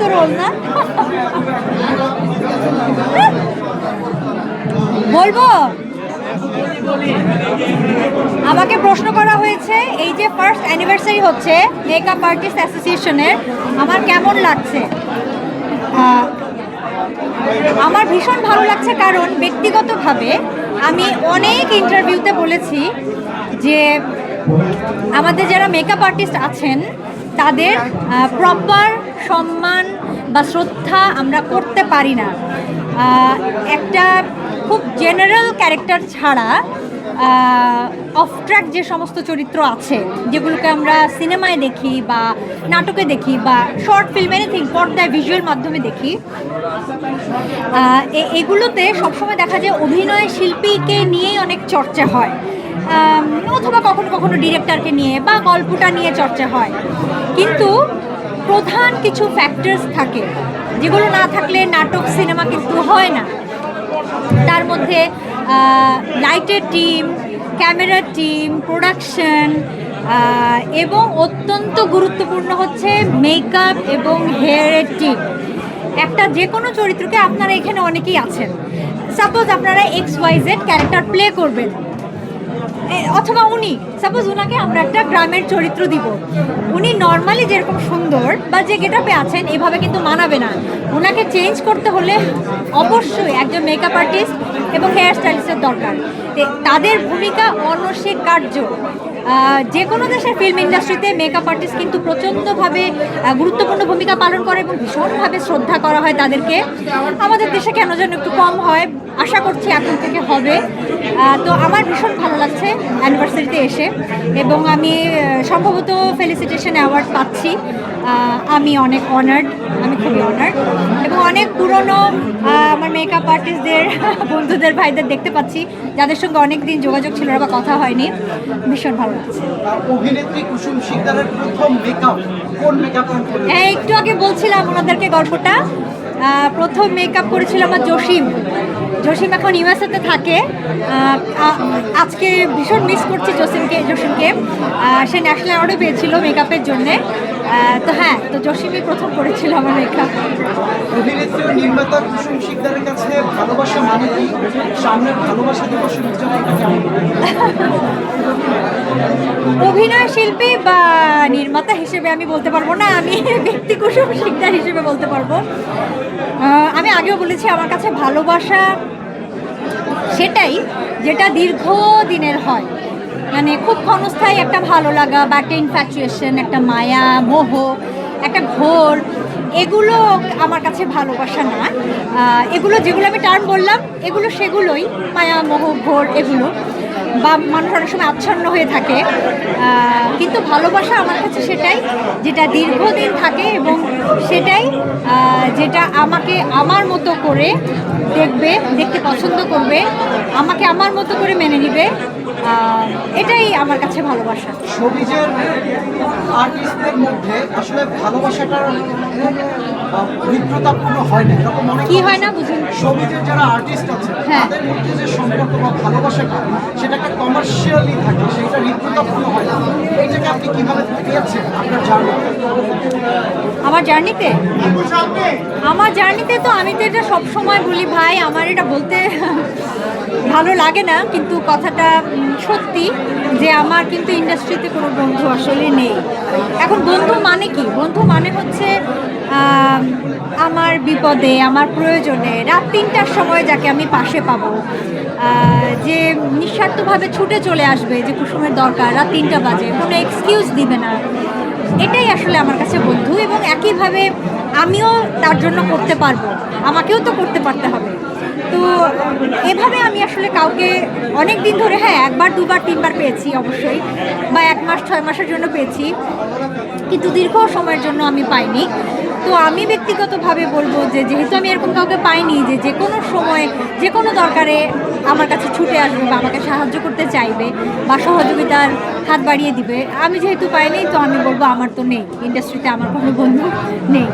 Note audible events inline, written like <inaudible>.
তো বলব? আমাকে প্রশ্ন করা হয়েছে, এই যে ফার্স্ট অ্যানিভার্সারি হচ্ছে মেকআপ আর্টিস্ট অ্যাসোসিয়েশনের আমার কেমন লাগছে? আমার ভীষণ ভালো লাগছে কারণ ব্যক্তিগতভাবে আমি অনেক ইন্টারভিউতে বলেছি যে আমাদের যারা মেকআপ আর্টিস্ট আছেন, তাদের প্রপার সম্মান বা শ্রদ্ধা আমরা করতে পারি না। একটা খুব জেনারেল ক্যারেক্টার ছাড়া অফ ট্র্যাক যে সমস্ত চরিত্র আছে, যেগুলোকে আমরা সিনেমায় দেখি বা নাটকে দেখি বা শর্ট ফিল্ম এনিথিং পর্দায় ভিজুয়াল মাধ্যমে দেখি এগুলোতে সবসময় দেখা যায় অভিনয় শিল্পীকে নিয়েই অনেক চর্চা হয়। কখনো কখনো ডিরেক্টরকে নিয়ে বা গল্পটা নিয়ে চর্চা হয়। কিন্তু প্রধান কিছু ফ্যাক্টরস থাকে, যেগুলো না থাকলে নাটক সিনেমা কিন্তু হয় না। তার মধ্যে লাইটের টিম ক্যামেরার টিম প্রোডাকশন এবং অত্যন্ত গুরুত্বপূর্ণ হচ্ছে মেকআপ এবং হেয়ারের টিম একটা যে কোনো চরিত্রকে আপনারা এখানে অনেকেই আছেন। সাপোজ আপনারা X Y Z character play করবেন। অথবা উনি সাপোজ উনাকে আমরা একটা গ্রামের চরিত্র দিব। উনি নর্মালি যেরকম সুন্দর বা যে গেটআপে আছেন, এভাবে কিন্তু মানাবে না। ওনাকে চেঞ্জ করতে হলে অবশ্যই একজন মেকআপ আর্টিস্ট এবং হেয়ার স্টাইলিস্টের দরকার। তাদের ভূমিকা অনস্বীকার্য। যে কোনো দেশের ফিল্ম ইন্ডাস্ট্রিতে মেকআপ আর্টিস্ট কিন্তু প্রচণ্ডভাবে গুরুত্বপূর্ণ ভূমিকা পালন করে এবং ভীষণভাবে শ্রদ্ধা করা হয় তাদেরকে। আমাদের দেশে কেন যেন একটু কম হয়, আশা করছি এখন থেকে হবে। তো আমার ভীষণ ভালো লাগছে অ্যানিভার্সারিতে এসে। এবং আমি সম্ভবত ফেলিসিটেশন অ্যাওয়ার্ড পাচ্ছি। আমি অনেক অনার্ড আমি খুবই অনার্ড এবং অনেক পুরনো আমার মেকআপ আর্টিস্টদের <laughs> বন্ধুদের ভাইদের দেখতে পাচ্ছি। যাদের সঙ্গে অনেক দিন যোগাযোগ ছিল বা কথা হয়নি। ভীষণ ভালো লাগছে। অভিনেত্রী কুসুম প্রথম মেকআপ কোন মেকআপ হ্যাঁ একটু আগে বলছিলাম ওনাদেরকে গল্পটা। প্রথম মেকআপ করেছিল আমার জসিম। জসিম এখন ইউএসএতে থাকে। আজকে ভীষণ মিস করছি জসিমকে জসিমকে। সে ন্যাশনাল অ্যাওয়ার্ডও পেয়েছিল মেকআপের জন্যে। তো হ্যাঁ তো জসিমই প্রথম করেছিল আমার মেকআপ অভিনেত্রী নির্মাতা কুসুম শিকদারের কাছে ভালোবাসা মানে কি? সামনের ভালোবাসা দিবস অভিনয় শিল্পী বা নির্মাতা হিসেবে আমি বলতে পারব না আমি ব্যক্তি কুসুম শিকদার হিসেবে বলতে পারব। আমি আগেও বলেছি আমার কাছে ভালোবাসা সেটাই যেটা দীর্ঘ দিনের হয়। মানে খুব ক্ষণস্থায়ী একটা ভালো লাগা বা একটা ইনফ্যাচুয়েশন একটা মায়া, মোহ, একটা ঘোর, এগুলো আমার কাছে ভালোবাসা না। এগুলো যেগুলো আমি টার্ম বললাম, এগুলো সেগুলোই, মায়া, মোহ, ঘোর, এগুলো। বা মানুষ অনেক সময় আচ্ছন্ন হয়ে থাকে। কিন্তু ভালোবাসা আমার কাছে সেটাই, যেটা দীর্ঘদিন থাকে এবং সেটাই যেটা আমাকে আমার মতো করে দেখবে, দেখতে পছন্দ করবে, আমাকে আমার মতো করে মেনে নিবে। এটাই আমার কাছে ভালোবাসা। সবিজের আর্টিস্টদের মধ্যে আসলে ভালোবাসাটার হৃদ্রতাপূর্ণ হয় না এরকম অনেক কি হয় না বুঝুন। সবিজের যারা আর্টিস্ট আছে হ্যাঁ। তাদের মধ্যে যে সম্পর্ক বা ভালোবাসাটা সেটা একটা কমার্শিয়ালি থাকে সেটা হৃদ্রতাপূর্ণ হয় না। এইটাকে আপনি কীভাবে পেয়েছেন আপনার জার্নি আমার জার্নিতে? আমার জার্নিতে তো আমি তো এটা সবসময় বলি ভাই আমার এটা বলতে ভালো লাগে না, কিন্তু কথাটা সত্যি যে আমার কিন্তু ইন্ডাস্ট্রিতে কোনো বন্ধু আসলে নেই। এখন বন্ধু মানে কি? বন্ধু মানে হচ্ছে আমার বিপদে, আমার প্রয়োজনে। রাত তিনটার সময় যাকে আমি পাশে পাবো। যে নিঃস্বার্থভাবে ছুটে চলে আসবে, যে কুসুমের দরকার, রাত তিনটা বাজে, কোনো এক্সকিউজ দিবে না। এটাই আসলে আমার কাছে বন্ধু এবং একইভাবে আমিও তার জন্য করতে পারব। আমাকেও তো করতে পারতে হবে। এভাবে আমি আসলে কাউকে অনেক দিন ধরে হ্যাঁ একবার, দুবার, তিনবার পেয়েছি অবশ্যই, বা এক মাস, ছয় মাসের জন্য পেয়েছি, কিন্তু দীর্ঘ সময়ের জন্য আমি পাইনি। তো আমি ব্যক্তিগতভাবে বলব যে, যেহেতু আমি এরকম কাউকে পাইনি যে যে কোনো সময়, যে কোনো দরকারে আমার কাছে ছুটে আসবে বা আমাকে সাহায্য করতে চাইবে বা সহযোগিতার হাত বাড়িয়ে দিবে, আমি যেহেতু পাইনি, তো আমি বলব আমার তো নেই ইন্ডাস্ট্রিতে আমার কোনো বন্ধু নেই।